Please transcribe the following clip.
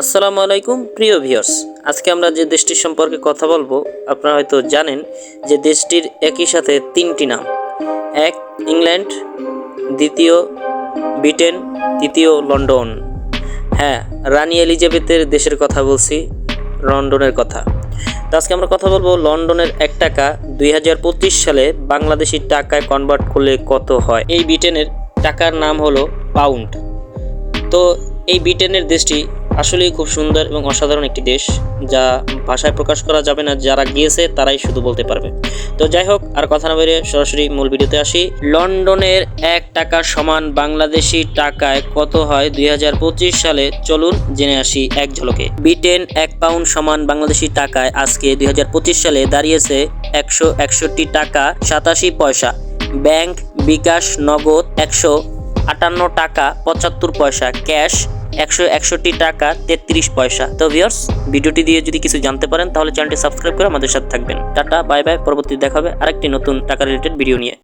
আসসালামু আলাইকুম, প্রিয় ভিউয়ার্স। আজকে আমরা যে দেশটির সম্পর্কে কথা বলব, আপনারা হয়তো জানেন যে দেশটির একই সাথে তিনটি নাম। এক, ইংল্যান্ড, দ্বিতীয়, ব্রিটেন, তৃতীয়, লন্ডন। হ্যাঁ রানী এলিজাবেথের দেশের কথা বলছি, লন্ডনের কথা। তো আজকে আমরা কথা বলব লন্ডনের এক টাকা দুই হাজার পঁচিশ সালে বাংলাদেশি টাকায় কনভার্ট করলে কত হয়। এই ব্রিটেনের টাকার নাম হলো পাউন্ড তো এই ব্রিটেনের দেশটি আসলেই খুব সুন্দর এবং অসাধারণ একটি দেশ, যা ভাষায় প্রকাশ করা যাবে না, যারা গিয়েছে তারাই শুধু বলতে পারবে। তো যাই হোক, আর কথা না বেরিয়ে সরাসরি মূল ভিডিওতে আসি। লন্ডনের এক টাকা সমান বাংলাদেশি টাকায় কত হয় দুই হাজার পঁচিশ সালে? চলুন জেনে আসি এক ঝলকে। ব্রিটেন এক পাউন্ড সমান বাংলাদেশি টাকায় আজকে দুই হাজার পঁচিশ সালে দাঁড়িয়েছে একশো একষট্টি টাকা সাতাশি পয়সা। ব্যাংক বিকাশ নগদ একশো আটান্ন টাকা পঁচাত্তর পয়সা। ক্যাশ একশো একষট্টি টাকা, তেত্রিশ পয়সা। তো ভিওর্স ভিডিওটি দিয়ে যদি কিছু জানতে পারেন, তাহলে চ্যানেলটি সাবস্ক্রাইব করে আমাদের সাথে থাকবেন। টাটা, বাই বাই পরবর্তী দেখাবে আরেকটি নতুন টাকা রিলেটেড ভিডিও নিয়ে।